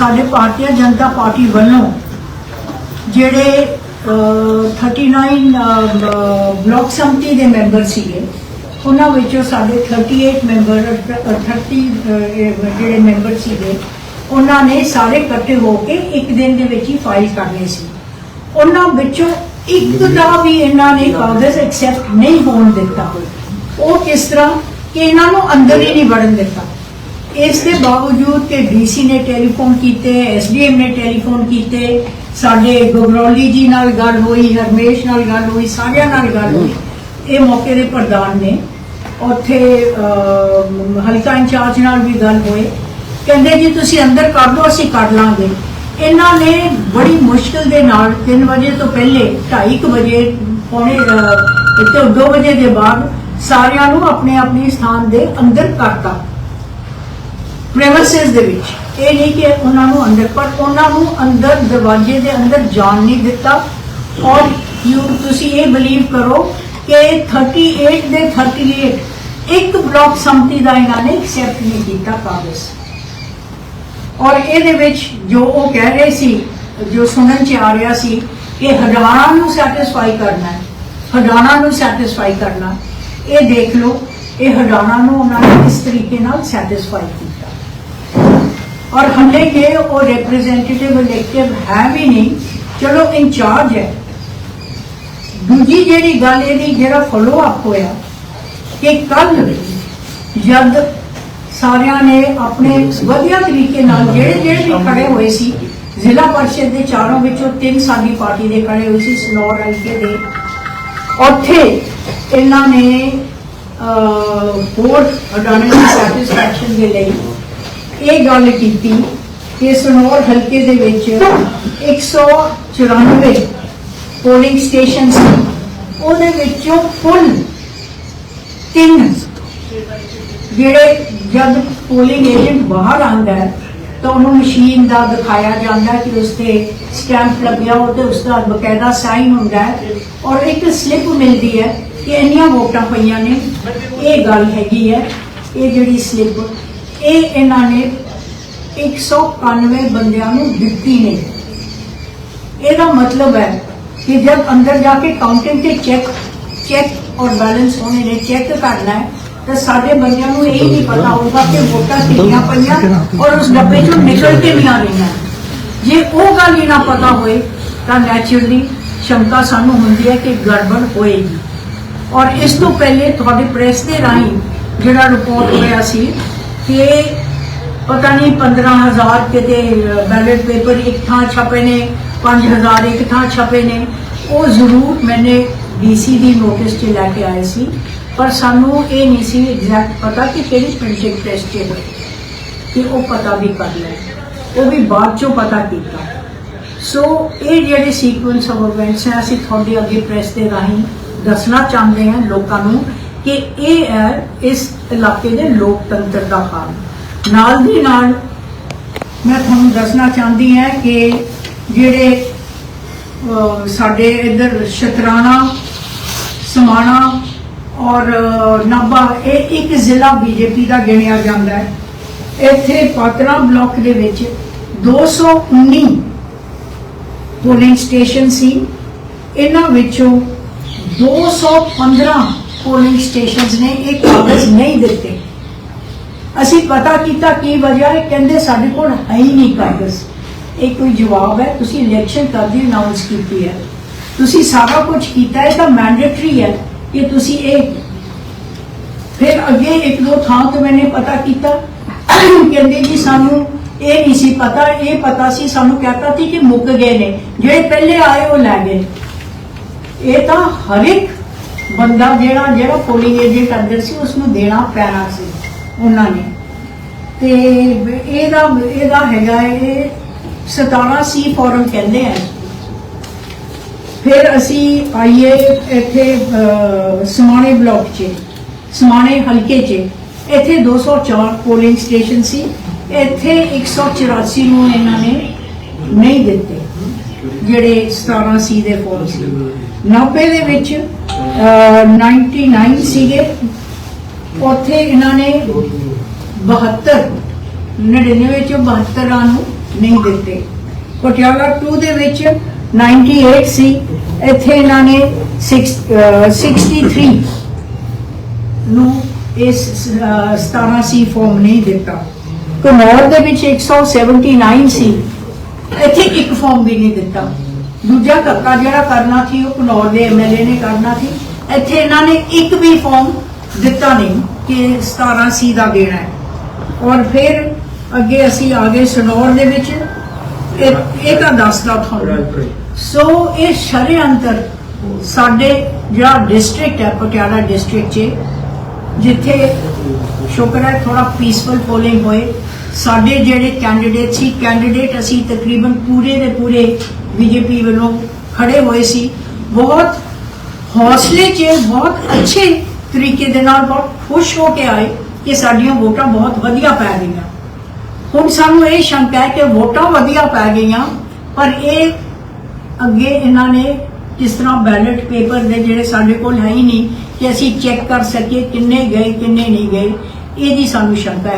ਸਾਡੇ ਭਾਰਤੀ ਜਨਤਾ ਪਾਰਟੀ ਵੱਲੋਂ ਜਿਹੜੇ ਅਹ, 39 ਅਹ, ਬਲਾਕ ਸੰਮਤੀ ਦੇ ਮੈਂਬਰ ਸੀਗੇ ਉਹਨਾਂ ਵਿੱਚੋਂ ਸਾਡੇ 38 ਮੈਂਬਰ ਅਹ, 30 ਜਿਹੜੇ ਮੈਂਬਰ ਸੀਗੇ ਉਹਨਾਂ ਨੇ ਸਾਰੇ ਇਕੱਠੇ ਹੋ ਕੇ ਇੱਕ ਦਿਨ ਦੇ ਵਿੱਚ ਹੀ ਫਾਈਲ ਕਰਨੀ ਸੀ। ਉਹਨਾਂ ਵਿੱਚੋਂ ਇੱਕ ਦਾ ਵੀ ਇਹਨਾਂ ਨੇ ਕਾਗਜ਼ ਐਕਸੈਪਟ ਨਹੀਂ ਹੋਣ ਦਿੱਤਾ। ਉਹ ਕਿਸ ਤਰ੍ਹਾਂ ਕਿ ਇਹਨਾਂ ਨੂੰ ਅੰਦਰ ਹੀ ਨਹੀਂ ਵੜਨ ਦਿੱਤਾ। ਇਸ ਦੇ ਬਾਵਜੂਦ ਕਿ ਡੀਸੀ ਨੇ ਟੈਲੀਫੋਨ ਕੀਤੇ ਐਸਡੀਐਮ ਨੇ ਟੈਲੀਫੋਨ ਕੀਤੇ, ਸਾਡੇ ਗਗਰੌਲੀ ਜੀ ਨਾਲ ਗੱਲ ਹੋਈ, ਹਰਮੇਸ਼ ਨਾਲ ਗੱਲ ਹੋਈ, ਸਾਰਿਆਂ ਨਾਲ ਗੱਲ ਹੋਈ, ਇਹ ਮੌਕੇ ਦੇ ਪ੍ਰਧਾਨ ਨੇ। ਉੱਥੇ ਹਲਕਾ ਇੰਚਾਰਜ ਨਾਲ ਵੀ ਗੱਲ ਹੋਈ। ਕਹਿੰਦੇ ਜੀ, ਤੁਸੀਂ ਅੰਦਰ ਕਰ ਲਓ, ਅਸੀਂ ਕਰ ਲਾਂਗੇ। ਇਹਨਾਂ ਨੇ ਬੜੀ ਮੁਸ਼ਕਲ ਦੇ ਨਾਲ 3 ਵਜੇ ਤੋਂ ਪਹਿਲੇ 2:30 ਵਜੇ, ਪੌਣੇ ਤੋਂ ਇੱਥੇ 2 ਵਜੇ ਦੇ ਬਾਅਦ ਸਾਰਿਆਂ ਨੂੰ ਆਪਣੇ ਆਪਣੇ ਸਥਾਨ ਦੇ ਅੰਦਰ ਕਰਤਾ। ਪ੍ਰੈਮਿਸਿਸ ਦੇ ਵਿੱਚ। ਇਹ ਨਹੀਂ ਕਿ ਉਹਨਾਂ ਨੂੰ ਅੰਦਰ, ਪਰ ਉਹਨਾਂ ਨੂੰ ਅੰਦਰ, ਦਰਵਾਜ਼ੇ ਦੇ ਅੰਦਰ ਜਾਣ ਨਹੀਂ ਦਿੱਤਾ। ਔਰ ਯੂ ਤੁਸੀਂ ਇਹ ਬਲੀਵ ਕਰੋ ਕਿ 38 ਦੇ 38 ਇੱਕ ਬਲਾਕ ਸੰਮਤੀ ਦਾ ਇਹਨਾਂ ਨੇ ਐਕਸੈਪਟ ਨਹੀਂ ਕੀਤਾ ਕਾਗਜ਼ ਔਰ ਇਹਦੇ ਵਿੱਚ ਜੋ ਉਹ ਕਹਿ ਰਹੇ ਸੀ, ਜੋ ਸੁਣਨ ਚ ਆ ਰਿਹਾ ਸੀ, ਕਿ ਹਰਿਆਣਾ ਨੂੰ ਸੈਟੀਸਫਾਈ ਕਰਨਾ ਹੈ। ਹਰਿਆਣਾ ਨੂੰ ਸੈਟੀਸਫਾਈ ਕਰਨਾ। ਇਹ ਦੇਖ ਲਓ, ਇਹ ਹਰਿਆਣਾ ਨੂੰ ਉਹਨਾਂ ਨੇ ਕਿਸ ਤਰੀਕੇ ਨਾਲ ਸੈਟੀਸਫਾਈ ਕੀਤਾ। ਔਰ ਹਲੇ ਕਿ ਉਹ ਰਿਪਰੈਜ਼ੈਂਟੇਟਿਵ ਇਲੈਕਟਿਵ ਹੈ ਵੀ ਨਹੀਂ, ਚਲੋ ਇੰਚਾਰਜ ਹੈ। ਦੂਜੀ ਜਿਹੜੀ ਗੱਲ ਇਹਦੀ ਜਿਹੜਾ ਫੋਲੋ ਅਪ ਹੋਇਆ, ਕਿ ਕੱਲ ਜਦ ਸਾਰਿਆਂ ਨੇ ਆਪਣੇ ਵਧੀਆ ਤਰੀਕੇ ਨਾਲ ਜਿਹੜੇ ਜਿਹੜੇ ਵੀ ਖੜੇ ਹੋਏ ਸੀ, ਜ਼ਿਲ੍ਹਾ ਪਰਿਸ਼ਦ ਦੇ ਚਾਰੋਂ ਵਿੱਚੋਂ ਤਿੰਨ ਸਾਡੀ ਪਾਰਟੀ ਦੇ ਖੜੇ ਹੋਏ ਸੀ, ਸਨੌਰ ਹਲਕੇ ਦੇ। ਉੱਥੇ ਇਹਨਾਂ ਨੇ ਹੋਰ ਅਡਾਣੇ ਦੀ ਸੈਟੀਸਫੈਕਸ਼ਨ ਦੇ ਲਈ ਇਹ ਗੱਲ ਕੀਤੀ ਕਿ ਸਨੌਰ ਹਲਕੇ ਦੇ ਵਿੱਚ 194 ਪੋਲਿੰਗ ਸਟੇਸ਼ਨ ਸੀ ਉਹਦੇ ਵਿੱਚੋਂ ਕੁੱਲ ਤਿੰਨ ਜਿਹੜੇ ਜਦ ਪੋਲਿੰਗ ਏਜੰਟ ਬਾਹਰ ਆਉਂਦਾ ਹੈ, ਤਾਂ ਉਹਨੂੰ ਮਸ਼ੀਨ ਦਾ ਦਿਖਾਇਆ ਜਾਂਦਾ ਕਿ ਉਸ ਤੇ ਸਟੈਂਪ ਲੱਗਿਆ ਹੋ ਤੇ ਉਸ ਦਾ ਬਕਾਇਦਾ ਸਾਈਨ ਹੁੰਦਾ ਹੈ ਔਰ ਇੱਕ ਸਲਿੱਪ ਮਿਲਦੀ ਹੈ ਕਿ ਇੰਨੀਆਂ ਵੋਟਾਂ ਪਈਆਂ ਨੇ। ਇਹ ਗੱਲ ਹੈਗੀ ਹੈ, ਇਹ ਜਿਹੜੀ ਸਲਿੱਪ ਇਹ ਇਹਨਾਂ ਨੇ 191 ਬੰਦਿਆਂ ਨੂੰ ਦਿੱਤੀ ਨਹੀਂ ਇਹਦਾ ਮਤਲਬ ਹੈ ਕਿ ਜਦ ਅੰਦਰ ਜਾ ਕੇ ਕਾਊਂਟਿੰਗ ਤੇ ਚੈੱਕ ਚੈੱਕ ਔਰ ਬੈਲੈਂਸ ਹੋਣੇ ਨੇ ਚੈੱਕ ਕਰਨਾ ਹੈ, ਤਾਂ ਸਾਡੇ ਬੰਦਿਆਂ ਨੂੰ ਇਹ ਨਹੀਂ ਪਤਾ ਹੋਊਗਾ ਕਿ ਵੋਟਾਂ ਕਿੰਨੀਆਂ ਪਈਆਂ ਔਰ ਉਸ ਡੱਬੇ ਚੋਂ ਨਿਕਲ ਕੇ ਨਹੀਂ ਆ ਜੇ ਉਹ ਗੱਲ ਹੀ ਨਾ ਪਤਾ ਹੋਏ, ਤਾਂ ਨੈਚੁਰਲੀ ਸ਼ੰਕਾ ਸਾਨੂੰ ਹੁੰਦੀ ਹੈ ਕਿ ਗੜਬੜ ਹੋਏਗੀ। ਔਰ ਇਸ ਤੋਂ ਪਹਿਲੇ ਤੁਹਾਡੇ ਪ੍ਰੈਸ ਦੇ ਰਾਹੀਂ ਜਿਹੜਾ ਰਿਪੋਰਟ ਹੋਇਆ ਸੀ ਕਿ ਪਤਾ ਨਹੀਂ 15000 ਕਿਤੇ ਬੈਲਟ ਪੇਪਰ ਇੱਕ ਥਾਂ ਛਪੇ ਨੇ 5000 ਇੱਕ ਥਾਂ ਛਪੇ ਨੇ। ਉਹ ਜ਼ਰੂਰ ਮੈਨੇ ਡੀਸੀ ਦੀ ਨੋਟਿਸ 'ਚ ਲੈ ਕੇ ਆਏ ਸੀ। ਪਰ ਸਾਨੂੰ ਇਹ ਨਹੀਂ ਸੀ ਐਗਜ਼ੈਕਟ ਪਤਾ ਕਿ ਕਿਹੜੀ ਪ੍ਰਿੰਟਿੰਗ ਪ੍ਰੈਸ 'ਚ ਹੋਈ ਕਿ ਉਹ ਪਤਾ ਵੀ ਕਰ ਲੈ ਉਹ ਵੀ ਬਾਅਦ 'ਚੋਂ ਪਤਾ ਕੀਤਾ। ਸੋ ਇਹ ਜਿਹੜੇ ਸੀਕੁਐਂਸ ਆਫ ਇਵੈਂਟਸ ਹੈ, ਅਸੀਂ ਤੁਹਾਡੇ ਅੱਗੇ ਪ੍ਰੈਸ ਦੇ ਰਾਹੀਂ ਦੱਸਣਾ ਚਾਹੁੰਦੇ ਹਾਂ ਲੋਕਾਂ ਨੂੰ ਕਿ ਇਹ ਹੈ ਇਸ ਇਲਾਕੇ ਦੇ ਲੋਕਤੰਤਰ ਦਾ ਹਾਲ ਨਾਲ ਦੀ ਨਾਲ ਮੈਂ ਤੁਹਾਨੂੰ ਦੱਸਣਾ ਚਾਹੁੰਦੀ ਹਾਂ ਕਿ ਜਿਹੜੇ ਸਾਡੇ ਇੱਧਰ ਸ਼ਤਰਾਣਾ, ਸਮਾਣਾ ਔਰ ਨਾਭਾ, ਇਹ ਇੱਕ ਜ਼ਿਲ੍ਹਾ ਬੀਜੇਪੀ ਦਾ ਗਿਣਿਆ ਜਾਂਦਾ ਹੈ। ਇੱਥੇ ਪਾਤਰਾ ਬਲਾਕ ਦੇ ਵਿੱਚ 219 ਪੋਲਿੰਗ ਸਟੇਸ਼ਨ ਸੀ। ਇਹਨਾਂ ਵਿੱਚੋਂ 215 ਪੋਲਿੰਗ ਸਟੇਸ਼ਨਸ ਨੇ, ਇਹ ਕਾਗਜ਼ ਨਹੀਂ ਦਿੱਤੇ। ਅਸੀਂ ਪਤਾ ਕੀਤਾ ਕੀ ਵਜ੍ਹਾ ਹੈ ਕਹਿੰਦੇ ਸਾਡੇ ਕੋਲ ਹੈ ਹੀ ਨਹੀਂ ਕਾਗਜ਼ ਇਹ ਕੋਈ ਜਵਾਬ ਹੈ, ਤੁਸੀਂ ਇਲੈਕਸ਼ਨ ਕਦੀ ਅਨਾਉਂਸ ਕੀਤੀ ਹੈ। ਤੁਸੀਂ ਸਾਰਾ ਕੁਝ ਕੀਤਾ ਹੈ ਤਾਂ ਮੈਂਡੇਟਰੀ ਹੈ ਕਿ ਤੁਸੀਂ ਇਹ ਫਿਰ ਅੱਗੇ ਇੱਕ ਦੋ ਥਾਂ ਤੋਂ ਮੈਨੇ ਪਤਾ ਕੀਤਾ। ਕਹਿੰਦੇ ਜੀ ਸਾਨੂੰ ਇਹ ਨਹੀਂ ਸੀ ਪਤਾ, ਇਹ ਪਤਾ ਸੀ, ਸਾਨੂੰ ਕਹਤਾ ਸੀ ਕਿ ਮੁੱਕ ਗਏ ਨੇ। ਜਿਹੜੇ ਪਹਿਲੇ ਆਏ ਉਹ ਲੈ ਗਏ। ਇਹ ਤਾਂ ਹਰ ਇੱਕ ਬੰਦਾ ਜਿਹੜਾ ਜਿਹੜਾ ਪੋਲਿੰਗ ਏਜੰਟ ਅੰਦਰ ਸੀ ਉਸ ਨੂੰ ਦੇਣਾ ਪੈਣਾ ਸੀ, ਉਹਨਾਂ ਨੇ। ਤੇ ਇਹਦਾ ਇਹਦਾ ਹੈਗਾ ਇਹ 17 ਸੀ ਫੋਰਮ ਕਹਿੰਦੇ ਆ। ਫਿਰ ਅਸੀਂ ਆਈਏ ਇੱਥੇ ਸਮਾਣੇ ਬਲਾਕ 'ਚ, ਸਮਾਣੇ ਹਲਕੇ 'ਚ। ਇੱਥੇ 204 ਪੋਲਿੰਗ ਸਟੇਸ਼ਨ ਸੀ। ਇੱਥੇ 184 ਨੂੰ ਇਹਨਾਂ ਨੇ ਨਹੀਂ ਦਿੱਤੇ, ਜਿਹੜੇ 17 ਸੀ ਦੇ ਫੋਰਮ ਸੀ। 90 ਦੇ ਵਿੱਚ 99 ਸੀਗੇ। ਉੱਥੇ ਇਹਨਾਂ ਨੇ 72 99 ਚੋਂ 72 ਨੂੰ ਨਹੀਂ ਦਿੱਤੇ। ਪਟਿਆਲਾ 2 ਦੇ ਵਿੱਚ 98 ਸੀ। ਇੱਥੇ ਇਹਨਾਂ ਨੇ 63 ਨੂੰ ਇਸ 17 ਸੀ ਫਾਰਮ ਨਹੀਂ ਦਿੱਤਾ। ਕਨੌਰ ਦੇ ਵਿੱਚ 179 ਸੀ ਇੱਥੇ ਇੱਕ ਫਾਰਮ ਵੀ ਨਹੀਂ ਦਿੱਤਾ। ਦੂਜਾ ਧੱਕਾ ਜਿਹੜਾ ਕਰਨਾ ਸੀ, ਉਹ ਕਨੌਰ ਦੇ ਐਮਐਲਏ ਨੇ ਕਰਨਾ ਸੀ। ਇੱਥੇ ਇਹਨਾਂ ਨੇ ਇੱਕ ਵੀ ਫਾਰਮ ਦਿੱਤਾ ਨਹੀਂ ਕਿ 17 ਸੀ ਦਾ ਦੇਣਾ ਹੈ। ਔਰ ਫਿਰ ਅੱਗੇ ਅਸੀਂ ਆ ਗਏ ਸਨੌਰ ਦੇ ਵਿੱਚ। ਇਹ ਇਹ ਤਾਂ ਦੱਸਦਾ ਤੁਹਾਨੂੰ। ਸੋ ਇਹ ਸ਼ਰਿਅੰਤਰ ਸਾਡੇ ਜਿਹੜਾ ਡਿਸਟ੍ਰਿਕਟ ਹੈ, ਪਟਿਆਲਾ ਡਿਸਟ੍ਰਿਕਟ 'ਚ, ਜਿੱਥੇ ਸ਼ੁਕਰ ਹੈ ਥੋੜਾ ਪੀਸਫੁਲ ਪੋਲਿੰਗ ਹੋਏ। ਸਾਡੇ ਜਿਹੜੇ ਕੈਂਡੀਡੇਟ ਸੀ ਕੈਂਡੀਡੇਟ ਅਸੀਂ ਤਕਰੀਬਨ ਪੂਰੇ ਦੇ ਪੂਰੇ ਬੀਜੇਪੀ ਵੱਲੋਂ ਖੜੇ ਹੋਏ ਸੀ। ਬਹੁਤ ਹੌਸਲੇ 'ਚ, ਬਹੁਤ ਅੱਛੇ ਤਰੀਕੇ ਦੇ ਨਾਲ, ਬਹੁਤ ਖੁਸ਼ ਹੋ ਕੇ ਆਏ ਕਿ ਸਾਡੀਆਂ ਵੋਟਾਂ ਬਹੁਤ ਵਧੀਆ ਪੈ ਗਈਆਂ। ਹੁਣ ਸਾਨੂੰ ਇਹ ਸ਼ੰਕਾ ਹੈ ਕਿ ਵੋਟਾਂ ਵਧੀਆ ਪੈ ਗਈਆਂ, ਪਰ ਇਹ ਅੱਗੇ ਇਹਨਾਂ ਨੇ ਕਿਸ ਤਰ੍ਹਾਂ ਬੈਲਟ ਪੇਪਰ ਦੇ ਜਿਹੜੇ ਸਾਡੇ ਕੋਲ ਹੈ ਹੀ ਨਹੀਂ, ਕਿ ਅਸੀਂ ਚੈੱਕ ਕਰ ਸਕੀਏ ਕਿੰਨੇ ਗਏ, ਕਿੰਨੇ ਨਹੀਂ ਗਏ ਇਹਦੀ ਸਾਨੂੰ ਸ਼ੰਕਾ ਹੈ।